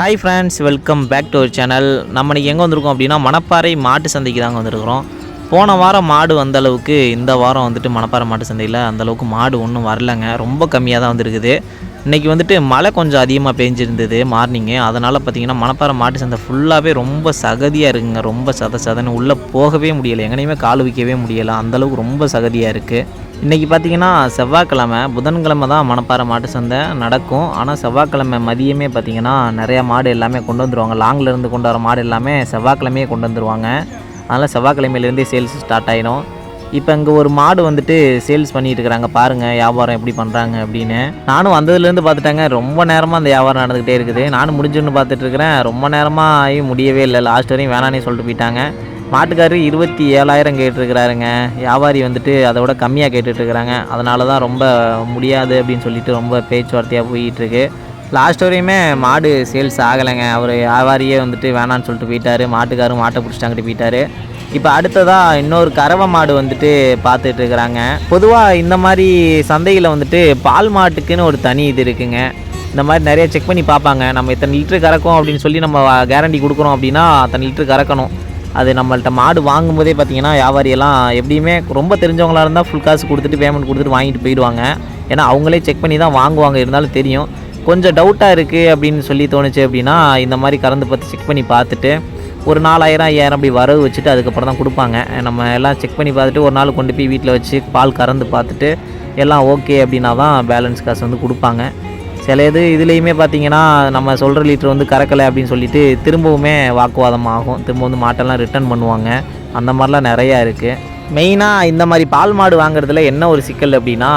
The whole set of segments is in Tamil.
Hi friends welcome back to our channel நம்ம இன்றைக்கி எங்கே வந்திருக்கோம் அப்படின்னா மணப்பாறை மாட்டு சந்தைக்கு தாங்க வந்திருக்கிறோம். போன வாரம் மாடு வந்த அளவுக்கு இந்த வாரம் வந்துட்டு மணப்பாறை மாட்டு சந்தையில் அந்தளவுக்கு மாடு ஒன்றும் வரலங்க. ரொம்ப கம்மியாக தான் வந்திருக்குது. இன்றைக்கி வந்துட்டு மழை கொஞ்சம் அதிகமாக பெஞ்சிருந்தது மார்னிங்கு அதனால் பார்த்திங்கன்னா மணப்பாறை மாட்டு சந்தை ஃபுல்லாகவே ரொம்ப சகதியாக இருக்குங்க. ரொம்ப சத சதன்னு உள்ளே போகவே முடியலை. எங்கனையுமே கால் வைக்கவே முடியலை. அந்தளவுக்கு ரொம்ப சகதியாக இருக்குது இன்றைக்கி பார்த்தீங்கன்னா செவ்வாய்க்கிழமை புதன்கிழமை தான் மணப்பாறை மாட்டு சந்தை நடக்கும். ஆனால் செவ்வாய்க்கிழமை மதியமே பார்த்தீங்கன்னா நிறையா மாடு எல்லாமே கொண்டு வந்துருவாங்க. லாங்கிலேருந்து கொண்டு வர மாடு எல்லாமே செவ்வாய்க்கிழமையே கொண்டு வந்துருவாங்க. அதனால் செவ்வாய்க்கிழமையிலேருந்தே சேல்ஸ் ஸ்டார்ட் ஆகிடும் இப்போ இங்கே ஒரு மாடு வந்துட்டு சேல்ஸ் பண்ணிட்டு இருக்கிறாங்க. பாருங்கள் வியாபாரம் எப்படி பண்ணுறாங்க அப்படின்னு. நானும் வந்ததுலேருந்து பார்த்துட்டாங்க. ரொம்ப நேரமாக அந்த வியாபாரம் நடந்துக்கிட்டே இருக்குது. நானும் முடிஞ்சுன்னு பார்த்துட்டு இருக்கிறேன். ரொம்ப நேரமாக ஆகி முடியவே இல்லை. லாஸ்ட் வரையும் வேணானே சொல்லிட்டு போயிட்டாங்க. மாட்டுக்காரர் இருபத்தி ஏழாயிரம் கேட்டுருக்கிறாருங்க. வியாபாரி வந்துட்டு அதை விட கம்மியாக கேட்டுட்ருக்குறாங்க அதனால தான் ரொம்ப முடியாது அப்படின்னு சொல்லிட்டு ரொம்ப பேச்சுவார்த்தையாக போயிட்டுருக்கு லாஸ்ட் வரையுமே மாடு சேல்ஸ் ஆகலைங்க. அவர் வியாபாரியே வந்துட்டு வேணான்னு சொல்லிட்டு போயிட்டார். மாட்டுக்காரும் மாட்டை பிடிச்சிட்டாங்கிட்டு போயிட்டார். இப்போ அடுத்ததாக இன்னொரு கறவை மாடு வந்துட்டு பார்த்துட்டு இருக்கிறாங்க. பொதுவாக இந்த மாதிரி சந்தையில் வந்துட்டு பால் மாட்டுக்குன்னு ஒரு தனி இது இருக்குங்க. இந்த மாதிரி நிறைய செக் பண்ணி பார்ப்பாங்க. நம்ம இத்தனை லிட்டரு கறக்கும் அப்படின்னு சொல்லி நம்ம கேரண்டி கொடுக்குறோம் அப்படின்னா அத்தனை லிட்டரு கறக்கணும். அது நம்மள்ட்ட மாடு வாங்கும்போதே பார்த்தீங்கன்னா வியாபாரியெல்லாம் எப்படியுமே ரொம்ப தெரிஞ்சவங்களாக இருந்தால் ஃபுல் காசு கொடுத்துட்டு பேமெண்ட் கொடுத்துட்டு வாங்கிட்டு போயிடுவாங்க. ஏன்னா அவங்களே செக் பண்ணி தான் வாங்குவாங்க இருந்தாலும் தெரியும். கொஞ்சம் டவுட்டாக இருக்குது அப்படின்னு சொல்லி தோணுச்சு அப்படின்னா இந்த மாதிரி கறந்து பார்த்து செக் பண்ணி பார்த்துட்டு ஒரு நாலாயிரம் ஐயாயிரம் அப்படி வரவு வச்சுட்டு அதுக்கப்புறம் தான் கொடுப்பாங்க. நம்ம எல்லாம் செக் பண்ணி பார்த்துட்டு ஒரு நாள் கொண்டு போய் வீட்டில் வச்சு பால் கறந்து பார்த்துட்டு எல்லாம் ஓகே அப்படின்னா தான் பேலன்ஸ் காசு வந்து கொடுப்பாங்க. சில இது இதுலேயுமே பார்த்தீங்கன்னா நம்ம சொல்கிற லிட்டர் வந்து கறக்கலை அப்படின்னு சொல்லிட்டு திரும்பவுமே வாக்குவாதம் ஆகும். திரும்ப வந்து மாட்டெல்லாம் ரிட்டர்ன் பண்ணுவாங்க. அந்த மாதிரிலாம் நிறையா இருக்குது மெயினாக இந்த மாதிரி பால் மாடு வாங்குறதுல என்ன ஒரு சிக்கல் அப்படின்னா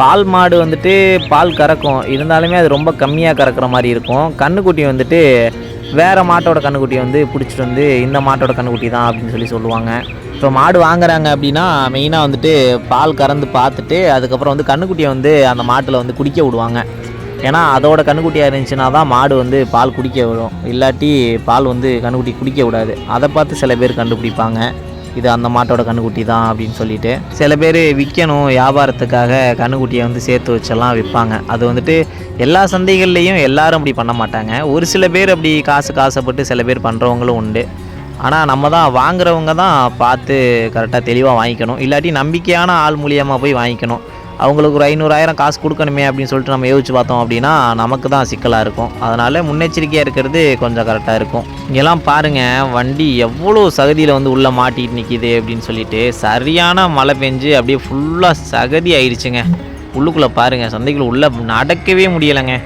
பால் மாடு வந்துட்டு பால் கறக்கும். இருந்தாலுமே அது ரொம்ப கம்மியாக கறக்கிற மாதிரி இருக்கும். கண்ணுக்குட்டி வந்துட்டு வேறு மாட்டோட கண்ணுக்குட்டியை வந்து பிடிச்சிட்டு வந்து இந்த மாட்டோட கண்ணுக்குட்டி தான் அப்படின்னு சொல்லி சொல்லுவாங்க. இப்போ மாடு வாங்குறாங்க அப்படின்னா மெயினாக வந்துட்டு பால் கறந்து பார்த்துட்டு அதுக்கப்புறம் வந்து கண்ணுக்குட்டியை வந்து அந்த மாட்டில் வந்து குடிக்க விடுவாங்க. ஏன்னா அதோட கண்ணுக்குட்டியாக இருந்துச்சுன்னா தான் மாடு வந்து பால் குடிக்க விடும். இல்லாட்டி பால் வந்து கண்ணுக்குட்டி குடிக்க விடாது. அதை பார்த்து சில பேர் கண்டுபிடிப்பாங்க. இது அந்த மாட்டோட கண்ணுக்குட்டி தான் அப்படின்னு சொல்லிட்டு சில பேர் விற்கணும் வியாபாரத்துக்காக கண்ணுக்குட்டியை வந்து சேர்த்து வச்செல்லாம் விற்பாங்க. அது வந்துட்டு எல்லா சந்தைகள்லேயும் எல்லாரும் அப்படி பண்ண மாட்டாங்க. ஒரு சில பேர் அப்படி காசு காசைப்பட்டு சில பேர் பண்ணுறவங்களும் உண்டு. ஆனால் நம்ம தான் வாங்குறவங்க தான் பார்த்து கரெக்டாக தெளிவாக வாங்கிக்கணும். இல்லாட்டி நம்பிக்கையான ஆள் மூலியமாக போய் வாங்கிக்கணும். அவங்களுக்கு ஒரு ஐநூறாயிரம் காசு கொடுக்கணுமே அப்படின்னு சொல்லிட்டு நம்ம யோசிச்சு பார்த்தோம் அப்படின்னா நமக்கு தான் சிக்கலாக இருக்கும். அதனால் முன்னெச்சரிக்கையாக இருக்கிறது கொஞ்சம் கரெக்டாக இருக்கும். இங்கெல்லாம் பாருங்கள் வண்டி எவ்வளோ சகதியில் வந்து உள்ளே மாட்டிட்டு நிற்கிது அப்படின்னு சொல்லிட்டு சரியான மழை பெஞ்சு அப்படியே ஃபுல்லாக சகதி ஆயிடுச்சுங்க உள்ளுக்குள்ளே பாருங்கள் சந்தைக்குள்ளே உள்ளே நடக்கவே முடியலைங்க.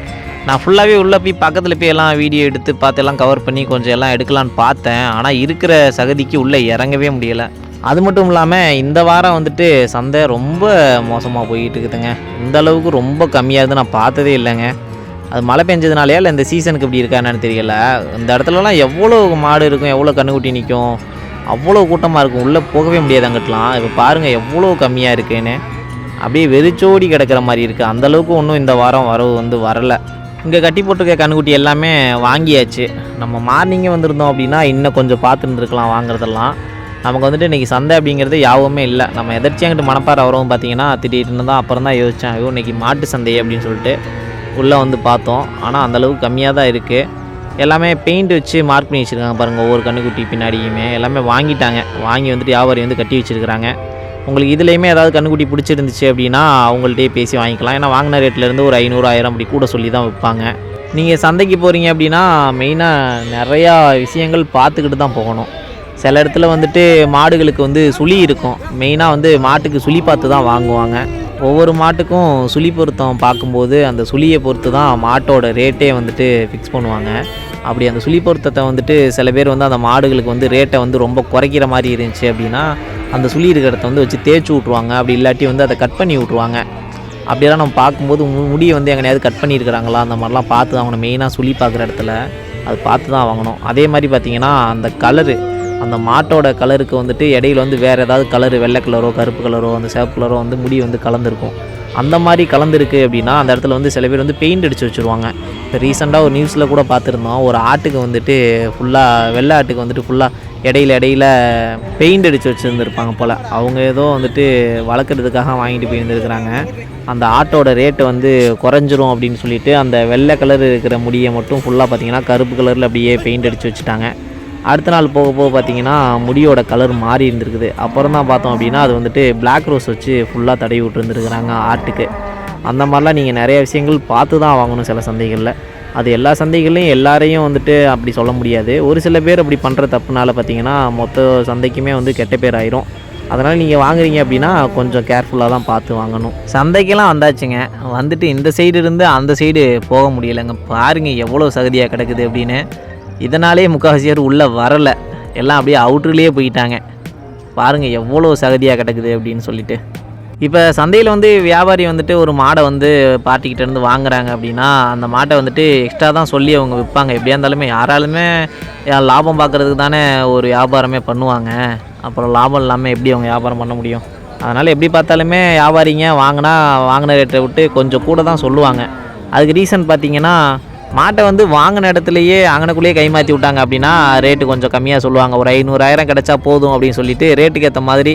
நான் ஃபுல்லாகவே உள்ளே போய் பக்கத்தில் போய் எல்லாம் வீடியோ எடுத்து பார்த்து எல்லாம் கவர் பண்ணி கொஞ்சம் எல்லாம் எடுக்கலான்னு பார்த்தேன். ஆனால் இருக்கிற சகதிக்கு உள்ளே இறங்கவே முடியலை. அது மட்டும் இல்லாமல் இந்த வாரம் வந்துட்டு சந்தை ரொம்ப மோசமாக போயிட்டு இருக்குதுங்க. இந்த அளவுக்கு ரொம்ப கம்மியாகுது நான் பார்த்ததே இல்லைங்க. அது மழை பெஞ்சதுனாலயா இல்லை இந்த சீசனுக்கு இப்படி இருக்கா என்னன்னு தெரியல. இந்த இடத்துலலாம் எவ்வளோ மாடு இருக்கும் எவ்வளோ கண்ணுக்குட்டி நிற்கும் அவ்வளோ கூட்டமாக இருக்கும். உள்ளே போகவே முடியாது அங்கிட்டலாம். இப்போ பாருங்கள் எவ்வளோ கம்மியாக இருக்குன்னு. அப்படியே வெறிச்சோடி கிடக்கிற மாதிரி இருக்குது அந்தளவுக்கு ஒன்றும் இந்த வாரம் வரவு வந்து வரலை. இங்கே கட்டி போட்டிருக்க கண்ணுக்குட்டி எல்லாமே வாங்கியாச்சு. நம்ம மார்னிங்கே வந்திருந்தோம் அப்படின்னா இன்னும் கொஞ்சம் பார்த்துருந்துருக்கலாம் வாங்குறதெல்லாம். நமக்கு வந்துட்டு இன்றைக்கி சந்தை அப்படிங்கிறது யாவுமே இல்லை. நம்ம எதிர்ச்சியாங்கிட்டு மணப்பாறை வரவும் பார்த்தீங்கன்னா திடீர்னு தான் அப்புறம் தான் யோசித்தேன் ஐயோ இன்றைக்கி மாட்டு சந்தை அப்படின்னு சொல்லிட்டு உள்ளே வந்து பார்த்தோம். ஆனால் அந்தளவுக்கு கம்மியாக தான் இருக்குது எல்லாமே பெயிண்ட் வச்சு மார்க் பண்ணி வச்சுருக்காங்க பாருங்கள் ஒவ்வொரு கண்ணுக்குட்டி பின்னாடியுமே. எல்லாமே வாங்கிட்டாங்க. வாங்கி வந்துட்டு வியாபாரி வந்து கட்டி வச்சுருக்காங்க உங்களுக்கு இதுலேயுமே ஏதாவது கண்ணுக்குட்டி பிடிச்சிருந்துச்சு அப்படின்னா அவங்கள்ட்டே பேசி வாங்கிக்கலாம். ஏன்னா வாங்கின ரேட்லேருந்து ஒரு ஐநூறு ஆயிரம் அப்படி கூட சொல்லி தான் விற்பாங்க. நீங்கள் சந்தைக்கு போகிறீங்க அப்படின்னா மெயினாக நிறையா விஷயங்கள் பார்த்துக்கிட்டு தான் போகணும். சில இடத்துல வந்துட்டு மாடுகளுக்கு வந்து சுழி இருக்கும். மெயினாக வந்து மாட்டுக்கு சுழி பார்த்து தான் வாங்குவாங்க. ஒவ்வொரு மாட்டுக்கும் சுழி பொருத்தம் பார்க்கும்போது அந்த சுழியை பொறுத்து தான் மாட்டோட ரேட்டே வந்துட்டு ஃபிக்ஸ் பண்ணுவாங்க. அப்படி அந்த சுழி பொருத்தத்தை வந்துட்டு சில பேர் வந்து அந்த மாடுகளுக்கு வந்து ரேட்டை வந்து ரொம்ப குறைக்கிற மாதிரி இருந்துச்சு அப்படின்னா அந்த சுழி இருக்கிற இடத்த வந்து வச்சு தேய்ச்சி விட்ருவாங்க அப்படி இல்லாட்டி வந்து அதை கட் பண்ணி விட்ருவாங்க அப்படியெல்லாம் நம்ம பார்க்கும்போது மு- முடியை வந்து எங்கனையாவது கட் பண்ணியிருக்கிறாங்களா? அந்த மாதிரிலாம் பார்த்து தான் வாங்கணும் மெயினாக சுழி பார்க்குற இடத்துல. அது பார்த்து தான் வாங்கணும். அதே மாதிரி பார்த்திங்கன்னா அந்த கலரு அந்த மாட்டோட கலருக்கு வந்துட்டு இடையில வந்து வேறு ஏதாவது கலரு வெள்ளை கலரோ கருப்பு கலரோ அந்த சிவப்பு கலரோ வந்து முடி வந்து கலந்துருக்கும். அந்த மாதிரி கலந்துருக்கு அப்படின்னா அந்த இடத்துல வந்து சில பேர் வந்து பெயிண்ட் அடித்து வச்சுருவாங்க. இப்போ ரீசெண்டாக ஒரு நியூஸில் கூட பார்த்துருந்தோம். ஒரு ஆட்டுக்கு வந்துட்டு ஃபுல்லாக வெள்ளை ஆட்டுக்கு வந்துட்டு ஃபுல்லாக இடையில இடையில பெயிண்ட் அடித்து வச்சுருந்துருப்பாங்க போல். அவங்க ஏதோ வந்துட்டு வளர்க்குறதுக்காக வாங்கிட்டு போயிருந்துருக்குறாங்க. அந்த ஆட்டோட ரேட்டு வந்து குறைஞ்சிரும் அப்படின்னு சொல்லிட்டு அந்த வெள்ளை கலர் இருக்கிற முடியை மட்டும் ஃபுல்லாக பார்த்தீங்கன்னா கருப்பு கலரில் அப்படியே பெயிண்ட் அடித்து வச்சுட்டாங்க. அடுத்த நாள் போக போக பார்த்தீங்கன்னா முடியோட கலர் மாறி இருந்திருக்குது. அப்புறம் தான் பார்த்தோம் அப்படின்னா அது வந்துட்டு பிளாக் ரோஸ் வச்சு ஃபுல்லாக தடவி விட்டுருந்துருக்குறாங்க ஆர்ட்டுக்கு அந்த மாதிரிலாம் நீங்கள் நிறைய விஷயங்கள் பார்த்து தான் வாங்கணும் சில சந்தைகளில். அது எல்லா சந்தைகள்லையும் எல்லாரையும் வந்துட்டு அப்படி சொல்ல முடியாது. ஒரு சில பேர் அப்படி பண்ணுற தப்புனால பார்த்தீங்கன்னா மொத்த சந்தைக்குமே வந்து கெட்ட பேர் ஆயிரும். அதனால் நீங்கள் வாங்குறீங்க அப்படின்னா கொஞ்சம் கேர்ஃபுல்லாக தான் பார்த்து வாங்கணும். சந்தைக்கெல்லாம் வந்தாச்சுங்க. வந்துட்டு இந்த சைடு இருந்து அந்த சைடு போக முடியலைங்க. பாருங்க எவ்வளோ சகதியாக கிடக்குது அப்படின்னு. இதனாலே முக்கால்வாசியார் உள்ளே வரலை. எல்லாம் அப்படியே அவுட்ருலேயே போயிட்டாங்க. பாருங்கள் எவ்வளோ சகதியாக கிடக்குது அப்படின்னு சொல்லிட்டு. இப்போ சந்தையில் வந்து வியாபாரி வந்துட்டு ஒரு மாடை வந்து பார்ட்டிக்கிட்ட இருந்து வாங்குறாங்க அப்படின்னா அந்த மாட்டை வந்துட்டு எக்ஸ்ட்ரா தான் சொல்லி அவங்க விற்பாங்க. எப்படியா இருந்தாலுமே யாராலுமே லாபம் பார்க்குறதுக்கு தானே ஒரு வியாபாரமே பண்ணுவாங்க. அப்புறம் லாபம் இல்லாமல் எப்படி அவங்க வியாபாரம் பண்ண முடியும்? அதனால் எப்படி பார்த்தாலுமே வியாபாரிங்க வாங்கினா வாங்கின ரேட்டை விட்டு கொஞ்சம் கூட தான் சொல்லுவாங்க. அதுக்கு ரீசன் பார்த்திங்கன்னா மாட்டை வந்து வாங்கின இடத்துலையே அங்கனக்குள்ளேயே கைமாற்றி விட்டாங்க அப்படின்னா ரேட்டு கொஞ்சம் கம்மியாக சொல்லுவாங்க. ஒரு ஐநூறாயிரம் கிடச்சா போதும் அப்படின்னு சொல்லிட்டு ரேட்டுக்கு ஏற்ற மாதிரி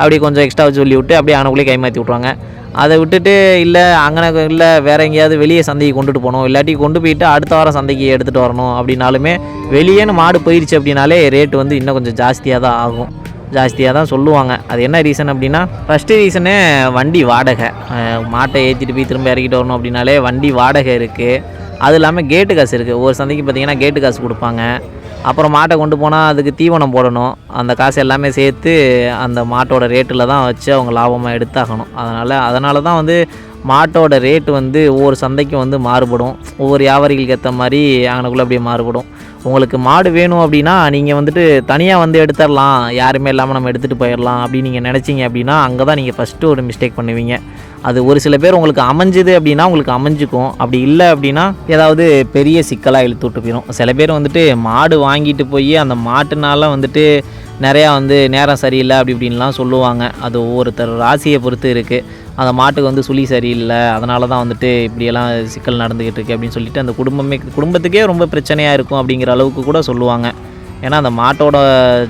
அப்படி கொஞ்சம் எக்ஸ்ட்ரா சொல்லி விட்டு அப்படியே அங்கனக்குள்ளேயே கைமாற்றி விட்ருவாங்க அதை விட்டுட்டு இல்லை அங்கன இல்லை வேற எங்கேயாவது வெளியே சந்தைக்கு கொண்டுட்டு போகணும். இல்லாட்டி கொண்டு போயிட்டு அடுத்த வாரம் சந்தைக்கு எடுத்துகிட்டு வரணும் அப்படின்னாலுமே வெளியேன்னு மாடு போயிடுச்சு அப்படின்னாலே ரேட்டு வந்து இன்னும் கொஞ்சம் ஜாஸ்தியாக தான் ஆகும். ஜாஸ்தியாக தான் சொல்லுவாங்க. அது என்ன ரீசன் அப்படின்னா ஃபஸ்ட்டு ரீசனு வண்டி வாடகை. மாட்டை ஏற்றிட்டு போய் திரும்ப இறக்கிட்டு வரணும் அப்படின்னாலே வண்டி வாடகை இருக்குது அது இல்லாமல் கேட்டு காசு இருக்குது ஒரு சந்தைக்கு பார்த்தீங்கன்னா கேட்டு காசு கொடுப்பாங்க. அப்புறம் மாட்டை கொண்டு போனால் அதுக்கு தீவனம் போடணும். அந்த காசு எல்லாமே சேர்த்து அந்த மாட்டோட ரேட்டில் தான் வச்சு அவங்க லாபமாக எடுத்தாகணும். அதனால் அதனால தான் வந்து மாட்டோட ரேட்டு வந்து ஒவ்வொரு சந்தைக்கும் வந்து மாறுபடும். ஒவ்வொரு வியாபாரிகளுக்கு ஏற்ற மாதிரி அங்கனக்குள்ளே அப்படியே மாறுபடும். உங்களுக்கு மாடு வேணும் அப்படின்னா நீங்கள் வந்துட்டு தனியாக வந்து எடுத்துடலாம் யாருமே இல்லாமல் நம்ம எடுத்துகிட்டு போயிடலாம் அப்படின்னு நீங்கள் நினச்சிங்க அப்படின்னா அங்கே தான் நீங்கள் ஃபஸ்ட்டு ஒரு மிஸ்டேக் பண்ணுவீங்க. அது ஒரு சில பேர் உங்களுக்கு அமைஞ்சுது அப்படின்னா உங்களுக்கு அமைஞ்சுக்கும். அப்படி இல்லை அப்படின்னா ஏதாவது பெரிய சிக்கலாக இழுத்து விட்டு போயிடும் சில பேர் வந்துட்டு மாடு வாங்கிட்டு போய் அந்த மாட்டுனால வந்துட்டு நிறையா வந்து நேரம் சரியில்லை அப்படி இப்படின்லாம் சொல்லுவாங்க. அது ஒவ்வொருத்தர் ராசியை பொறுத்து இருக்குது அந்த மாட்டுக்கு வந்து சுழி சரியில்லை. அதனால தான் வந்துட்டு இப்படியெல்லாம் சிக்கல் நடந்துக்கிட்டு இருக்கு அப்படின்னு சொல்லிட்டு அந்த குடும்பமே குடும்பத்துக்கே ரொம்ப பிரச்சனையாக இருக்கும் அப்படிங்கிற அளவுக்கு கூட சொல்லுவாங்க. ஏன்னா அந்த மாட்டோட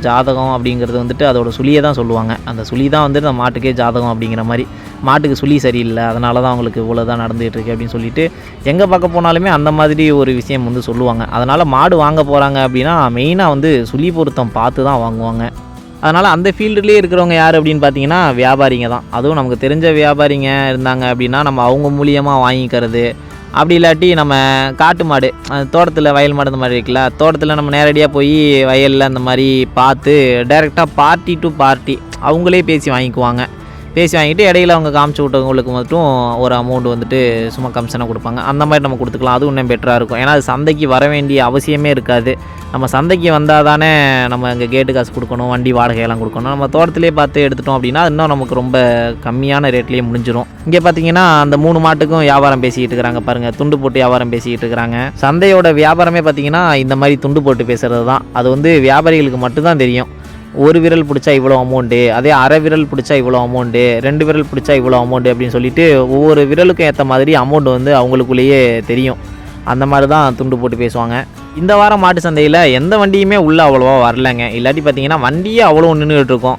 ஜாதகம் அப்படிங்கிறது வந்துட்டு அதோட சுழியை தான் சொல்லுவாங்க. அந்த சுழி தான் வந்துட்டு அந்த மாட்டுக்கே ஜாதகம் அப்படிங்கிற மாதிரி. மாட்டுக்கு சுழி சரியில்லை அதனால தான் அவங்களுக்கு இவ்வளோ தான் நடந்துகிட்ருக்கு அப்படின்னு சொல்லிட்டு எங்கே பார்க்க போனாலுமே அந்த மாதிரி ஒரு விஷயம் வந்து சொல்லுவாங்க. அதனால் மாடு வாங்க போகிறாங்க அப்படின்னா மெயினாக வந்து சுழி பொருத்தம் பார்த்து தான் வாங்குவாங்க. அதனால் அந்த ஃபீல்டுலேயே இருக்கிறவங்க யார் அப்படின்னு பார்த்தீங்கன்னா வியாபாரிங்க தான். அதுவும் நமக்கு தெரிஞ்ச வியாபாரிங்க இருந்தாங்க அப்படின்னா நம்ம அவங்க மூலியமாக வாங்கிக்கிறது அப்படி இல்லாட்டி நம்ம காட்டு மாடு தோட்டத்தில் வயல் மாடு அந்த மாதிரி இருக்குல்ல தோட்டத்தில் நம்ம நேரடியாக போய் வயலில் அந்த மாதிரி பார்த்து டைரெக்டாக பார்ட்டி டு பார்ட்டி அவங்களே பேசி வாங்கிக்குவாங்க. பேசி வாங்கிட்டு இடையில அவங்க காமிச்சு விட்டவங்களுக்கு மட்டும் ஒரு அமௌண்ட் வந்துட்டு சும்மா கமிஷனாக கொடுப்பாங்க. அந்த மாதிரி நம்ம கொடுத்துக்கலாம். அது இன்னும் பெட்டராக இருக்கும். ஏன்னா அது சந்தைக்கு வர வேண்டிய அவசியமே இருக்காது. நம்ம சந்தைக்கு வந்தால் தானே நம்ம இங்கே கேட்டு காசு கொடுக்கணும் வண்டி வாடகையெல்லாம் கொடுக்கணும். நம்ம தோட்டத்திலே பார்த்து எடுத்துட்டோம் அப்படின்னா இன்னும் நமக்கு ரொம்ப கம்மியான ரேட்லேயே முடிஞ்சிடும் இங்கே பார்த்தீங்கன்னா அந்த மூணு மாட்டுக்கும் வியாபாரம் பேசிக்கிட்டு இருக்கிறாங்க பாருங்கள் துண்டு போட்டு வியாபாரம் பேசிக்கிட்டு இருக்கிறாங்க. சந்தையோட வியாபாரமே பார்த்தீங்கன்னா இந்த மாதிரி துண்டு போட்டு பேசுகிறது தான் அது வந்து வியாபாரிகளுக்கு மட்டும்தான் தெரியும். ஒரு விரல் பிடிச்சா இவ்வளோ அமௌண்ட்டு அதே அரை விரல் பிடிச்சா இவ்வளோ அமௌண்ட்டு ரெண்டு விரல் பிடிச்சா இவ்வளோ அமௌண்ட்டு அப்படின்னு சொல்லிட்டு ஒவ்வொரு விரலுக்கும் ஏற்ற மாதிரி அமௌண்ட் வந்து அவங்களுக்குள்ளேயே தெரியும். அந்த மாதிரி தான் துண்டு போட்டு பேசுவாங்க. இந்த வாரம் மாட்டு சந்தையில் எந்த வண்டியுமே உள்ளே அவ்வளோவா வரலைங்க. இல்லாட்டி பார்த்தீங்கன்னா வண்டியே அவ்வளோ நின்றுட்டு இருக்கும்.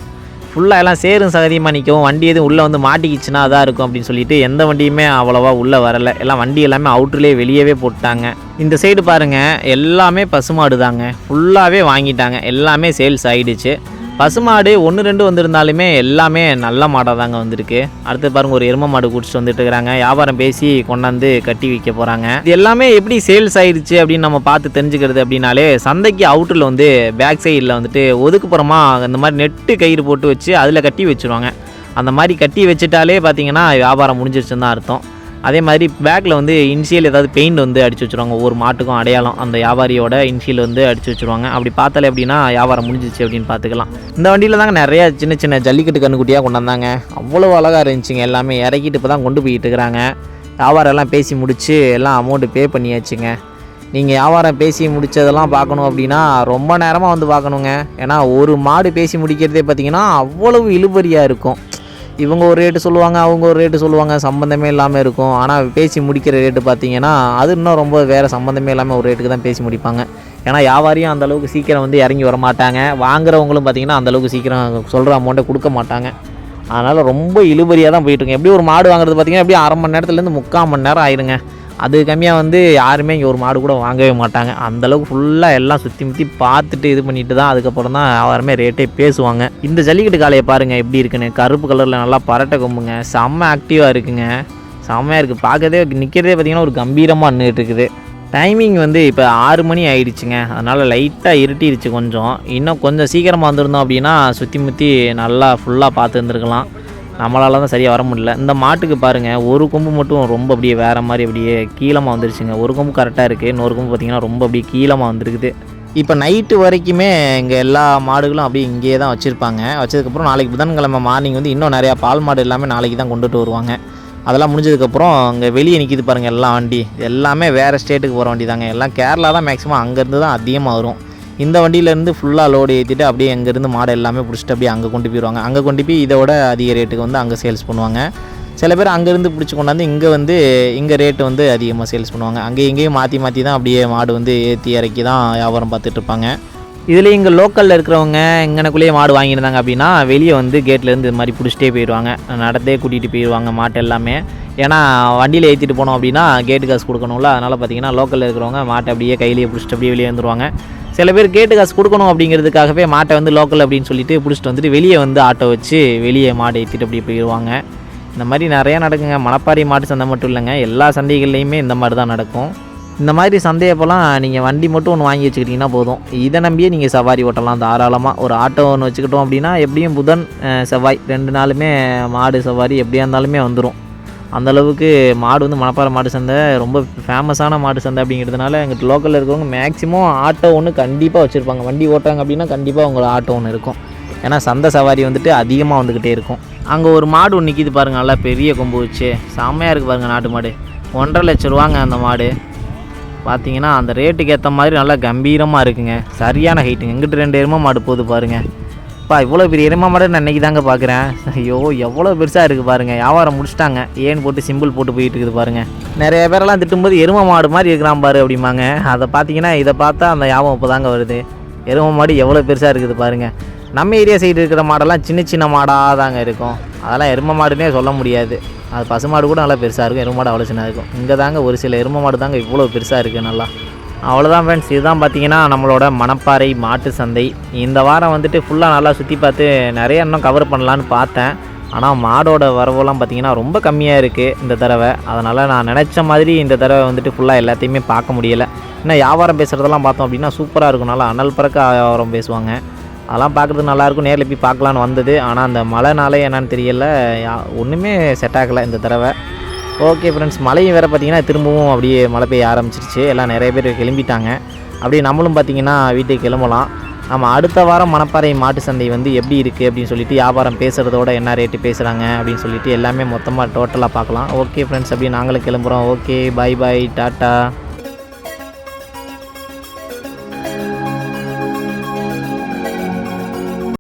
ஃபுல்லாக எல்லாம் சேரும் சகதியமாக நிற்கவும் வண்டி எதுவும் உள்ளே வந்து மாட்டிக்கிச்சுன்னா அதாக இருக்கும் அப்படின்னு சொல்லிட்டு எந்த வண்டியுமே அவ்வளோவா உள்ளே வரலை. எல்லாம் வண்டி எல்லாமே அவுட்ருலேயே வெளியவே போட்டாங்க. இந்த சைடு பாருங்கள் எல்லாமே பசுமாடு தாங்க ஃபுல்லாகவே வாங்கிட்டாங்க. எல்லாமே சேல்ஸ் ஆகிடுச்சு பசுமாடு ஒன்று ரெண்டு வந்திருந்தாலுமே எல்லாமே நல்ல மாடாக தாங்க வந்திருக்கு. அடுத்து பாருங்கள் ஒரு எரும மாடு குடிச்சிட்டு வந்துட்டு இருக்கிறாங்க வியாபாரம் பேசி கொண்டாந்து கட்டி வைக்க போகிறாங்க இது எல்லாமே எப்படி சேல்ஸ் ஆயிடுச்சு அப்படின்னு நம்ம பார்த்து தெரிஞ்சுக்கிறது அப்படின்னாலே சந்தைக்கு அவுட்டரில் வந்து பேக் சைடில் வந்துட்டு ஒதுக்குப்புறமா இந்த மாதிரி நெட்டு கயிறு போட்டு வச்சு அதில் கட்டி வச்சுருவாங்க. அந்த மாதிரி கட்டி வச்சுட்டாலே பார்த்தீங்கன்னா வியாபாரம் முடிஞ்சிருச்சுன்னு தான் அர்த்தம். அதே மாதிரி பேக்கில் வந்து இன்சியல் ஏதாவது பெயிண்ட் வந்து அடிச்சு வச்சுருவாங்க. ஒவ்வொரு மாட்டுக்கும் அடையாளம் அந்த வியாபாரியோட இன்சியல் வந்து அடிச்சு வச்சுருவாங்க. அப்படி பார்த்தாலே அப்படின்னா வியாபாரம் முடிஞ்சிச்சு அப்படின்னு பார்த்துக்கலாம். இந்த வண்டியில் தாங்க நிறையா சின்ன சின்ன ஜல்லிக்கட்டு கண்ணுக்குட்டியாக கொண்டு வந்தாங்க அவ்வளோ அழகாக இருந்துச்சுங்க எல்லாமே. இறக்கிட்டு இப்போ தான் கொண்டு போயிட்டு இருக்கிறாங்க. வியாபாரம் எல்லாம் பேசி முடித்து எல்லாம் அமௌண்ட்டு பே பண்ணியாச்சுங்க. நீங்கள் வியாபாரம் பேசி முடித்ததெல்லாம் பார்க்கணும் அப்படின்னா ரொம்ப நேரமாக வந்து பார்க்கணுங்க. ஏன்னா ஒரு மாடு பேசி முடிக்கிறதே பார்த்தீங்கன்னா அவ்வளவு இழுபறியாக இருக்கும். இவங்க ஒரு ரேட்டு சொல்லுவாங்க அவங்க ஒரு ரேட்டு சொல்லுவாங்க சம்மந்தமே இல்லாமல் இருக்கும். ஆனால் பேசி முடிக்கிற ரேட்டு பார்த்தீங்கன்னா அது இன்னும் ரொம்ப வேறு சம்மந்தமே இல்லாமல் ஒரு ரேட்டுக்கு தான் பேசி முடிப்பாங்க. ஏன்னா வியாபாரியும் அந்தளவுக்கு சீக்கிரம் வந்து இறங்கி வர மாட்டாங்க. வாங்குறவங்களும் பார்த்தீங்கன்னா அந்தளவுக்கு சீக்கிரம் சொல்கிற அமௌண்ட்டை கொடுக்க மாட்டாங்க. அதனால் ரொம்ப இழுபறியாக தான் போயிட்டுருங்க எப்படி ஒரு மாடு வாங்குறது பார்த்தீங்கன்னா எப்படி அரை மணி நேரத்துலேருந்து முக்கால் மணி நேரம் ஆயிருங்க அது கம்மியாக வந்து யாருமே இங்கே ஒரு மாடு கூட வாங்கவே மாட்டாங்க. அந்தளவுக்கு ஃபுல்லாக எல்லாம் சுற்றி முற்றி பார்த்துட்டு இது பண்ணிட்டு தான் அதுக்கப்புறம் தான் யாருமே ரேட்டே பேசுவாங்க. இந்த ஜல்லிக்கட்டு காளையை பாருங்கள் எப்படி இருக்குன்னு. கருப்பு கலரில் நல்லா பரட்டை கொம்புங்க. செம்ம ஆக்டிவாக இருக்குங்க. செம்மையாக இருக்குது பார்க்கறதே நிற்கிறதே பார்த்திங்கன்னா ஒரு கம்பீரமாக நின்றுட்டு இருக்குது டைமிங் வந்து இப்போ ஆறு மணி ஆயிடுச்சுங்க. அதனால் லைட்டாக இருட்டிருச்சு கொஞ்சம். இன்னும் கொஞ்சம் சீக்கிரமாக வந்திருந்தோம் அப்படின்னா சுற்றி முற்றி நல்லா ஃபுல்லாக பார்த்து இருந்திருக்கலாம் நம்மளால தான் சரியாக வர முடியல. இந்த மாட்டுக்கு பாருங்கள் ஒரு கொம்பு மட்டும் ரொம்ப அப்படியே வேறு மாதிரி அப்படியே கீழமாக வந்துருச்சுங்க. ஒரு கொம்பு கரெக்டாக இருக்குது இன்னொரு கொம்பு பார்த்திங்கன்னா ரொம்ப அப்படியே கீழமாக வந்துருக்குது. இப்போ நைட்டு வரைக்குமே இங்கே எல்லா மாடுகளும் அப்படியே இங்கேயே தான் வச்சுருப்பாங்க. வச்சதுக்கப்புறம் நாளைக்கு புதன்கிழமை மார்னிங் வந்து இன்னும் நிறையா பால் மாடு எல்லாமே நாளைக்கு தான் கொண்டுட்டு வருவாங்க. அதெல்லாம் முடிஞ்சதுக்கப்புறம் அங்கே வெளியே நிற்கிது பாருங்கள் எல்லா வண்டி. எல்லாமே வேறு ஸ்டேட்டுக்கு போகிற வண்டி தாங்க எல்லாம் கேரளா தான் மேக்ஸிமம் அங்கேருந்து தான் அதிகமாக வரும். இந்த வண்டியிலேருந்து ஃபுல்லாக லோடு ஏற்றிட்டு அப்படியே அங்கேருந்து மாடு எல்லாமே பிடிச்சிட்டு அப்படியே அங்கே கொண்டு போயிடுவாங்க. அங்கே கொண்டு போய் இதோட அதிக ரேட்டுக்கு வந்து அங்கே சேல்ஸ் பண்ணுவாங்க. சில பேர் அங்கேருந்து பிடிச்சி கொண்டாந்து இங்கே வந்து இங்கே ரேட்டு வந்து அதிகமாக சேல்ஸ் பண்ணுவாங்க. அங்கே இங்கேயும் மாற்றி மாற்றி தான் அப்படியே மாடு வந்து ஏற்றி இறக்கி தான் வியாபாரம் பார்த்துட்ருப்பாங்க இதில் இங்கே லோக்கலில் இருக்கிறவங்க எங்கனக்குள்ளேயே மாடு வாங்கியிருந்தாங்க அப்படின்னா வெளியே வந்து கேட்லேருந்து இது மாதிரி பிடிச்சிட்டே போயிடுவாங்க. நடந்தே கூட்டிகிட்டு போயிடுவாங்க மாட்டு எல்லாமே. ஏன்னா வண்டியில் ஏற்றிட்டு போனோம் அப்படின்னா கேட்டு காசு கொடுக்கணும்ல. அதனால் பார்த்தீங்கன்னா லோக்கலில் இருக்கிறவங்க மாட்டை அப்படியே கையிலேயே பிடிச்சிட்டு அப்படியே வெளியே வந்துருவாங்க. சில பேர் கேட்டு காசு கொடுக்கணும் அப்படிங்கிறதுக்காகவே மாட்டை வந்து லோக்கல் அப்படின்னு சொல்லிட்டு பிடிச்சிட்டு வந்துட்டு வெளியே வந்து ஆட்டோ வச்சு வெளியே மாடு ஏற்றிட்டு அப்படி போயிடுவாங்க இந்த மாதிரி நிறையா நடக்குங்க. மணப்பாறை மாட்டு சந்தை மட்டும் இல்லைங்க. எல்லா சந்தைகள்லையுமே இந்த மாதிரி தான் நடக்கும். இந்த மாதிரி சந்தையப்பெல்லாம் நீங்கள் வண்டி மட்டும் ஒன்று வாங்கி வச்சுக்கிட்டிங்கன்னா போதும். இதை நம்பியே நீங்கள் சவாரி ஓட்டலாம். தாராளமாக ஒரு ஆட்டோ ஒன்று வச்சுக்கிட்டோம் அப்படின்னா எப்படியும் புதன் செவ்வாய் ரெண்டு நாளுமே மாடு சவாரி எப்படியா இருந்தாலுமே வந்துடும் அந்தளவுக்கு மாடு வந்து மணப்பாறை மாடு சந்தை ரொம்ப ஃபேமஸான மாடு சந்தை அப்படிங்கிறதுனால எங்கள் லோக்கலில் இருக்கிறவங்க மேக்ஸிமம் ஆட்டோ ஒன்று கண்டிப்பாக வச்சுருப்பாங்க. வண்டி ஓட்டுறாங்க அப்படின்னா கண்டிப்பாக அவங்களோட ஆட்டோ ஒன்று இருக்கும். ஏன்னா சந்தை சவாரி வந்துட்டு அதிகமாக வந்துக்கிட்டே இருக்கும். அங்கே ஒரு மாடு ஒன்று நிற்கிது பாருங்கள் நல்லா பெரிய கொம்பு வச்சு. செம்மையாக இருக்குது பாருங்க நாட்டு மாடு. ஒன்றரை லட்ச ரூபாங்க அந்த மாடு. பார்த்தீங்கன்னா அந்த ரேட்டுக்கு ஏற்ற மாதிரி நல்லா கம்பீரமாக இருக்குங்க. சரியான ஹைட்டுங்க எங்கிட்ட ரெண்டு எருமை மாடு போகுது பாருங்கள் பா இவ்வளோ பெரிய எருமை மாடு நான் இன்றைக்கி தாங்க பார்க்குறேன். ஐயோ எவ்வளோ பெருசாக இருக்குது பாருங்கள் வியாபாரம் முடிச்சிட்டாங்க. ஏன்னு போட்டு சிம்பிள் போட்டு போயிட்டு இருக்குது பாருங்கள் நிறைய பேரெல்லாம் திட்டும்போது எருமை மாடு மாதிரி இருக்கிறான் பாரு அப்படிம்பாங்க. அதை பார்த்தீங்கன்னா இதை பார்த்தா அந்த ஞாபகம் இப்போ தாங்க வருது. எருமை மாடு எவ்வளோ பெருசாக இருக்குது பாருங்கள் நம்ம ஏரியா சைடு இருக்கிற மாடெல்லாம் சின்ன சின்ன மாடாக தாங்க இருக்கும். அதெல்லாம் எருமை மாடுனே சொல்ல முடியாது. அது பசு மாடு கூட நல்லா பெருசாக இருக்கும். எருமை மாடு அவ்வளோ சின்னதாக இருக்கும். இங்கே தாங்க ஒரு சில எருமை மாடு தாங்க இவ்வளோ பெருசாக இருக்குது நல்லா. அவ்வளோதான் ஃப்ரெண்ட்ஸ் இதுதான் பார்த்தீங்கன்னா நம்மளோட மணப்பாறை மாட்டு சந்தை. இந்த வாரம் வந்துட்டு ஃபுல்லாக நல்லா சுற்றி பார்த்து நிறைய இன்னும் கவர் பண்ணலான்னு பார்த்தேன். ஆனால் மாடோட வரவெல்லாம் பார்த்திங்கன்னா ரொம்ப கம்மியாக இருக்குது இந்த தடவை. அதனால் நான் நினச்ச மாதிரி இந்த தடவை வந்துட்டு ஃபுல்லாக எல்லாத்தையுமே பார்க்க முடியலை. இன்னும் வியாபாரம் பேசுகிறதெல்லாம் பார்த்தோம் அப்படின்னா சூப்பராக இருக்கும். நல்லா அனல் பறக்க வியாபாரம் பேசுவாங்க. அதெல்லாம் பார்க்குறதுக்கு நல்லாயிருக்கும் நேரில் போய் பார்க்கலான்னு வந்தது. ஆனால் அந்த மழைனாலே என்னன்னு தெரியல. யா- ஒன்றுமே செட் ஆகலை இந்த தடவை. ஓகே ஃப்ரெண்ட்ஸ் மழையும் வேறு பார்த்தீங்கன்னா திரும்பவும் அப்படியே மழை பெய்ய ஆரம்பிச்சிருச்சு. எல்லாம் நிறைய பேர் கிளம்பிட்டாங்க. அப்படியே நம்மளும் பார்த்தீங்கன்னா வீட்டுக்கு கிளம்பலாம். நம்ம அடுத்த வாரம் மணப்பாறை மாட்டு சந்தை வந்து எப்படி இருக்குது அப்படின்னு சொல்லிட்டு வியாபாரம் பேசுகிறதோட என்ன ரேட்டு பேசுகிறாங்க அப்படின்னு சொல்லிட்டு எல்லாமே மொத்தமாக டோட்டலாக பார்க்கலாம். ஓகே ஃப்ரெண்ட்ஸ் அப்படியே நாங்களும் கிளம்புறோம். Okay bye by tata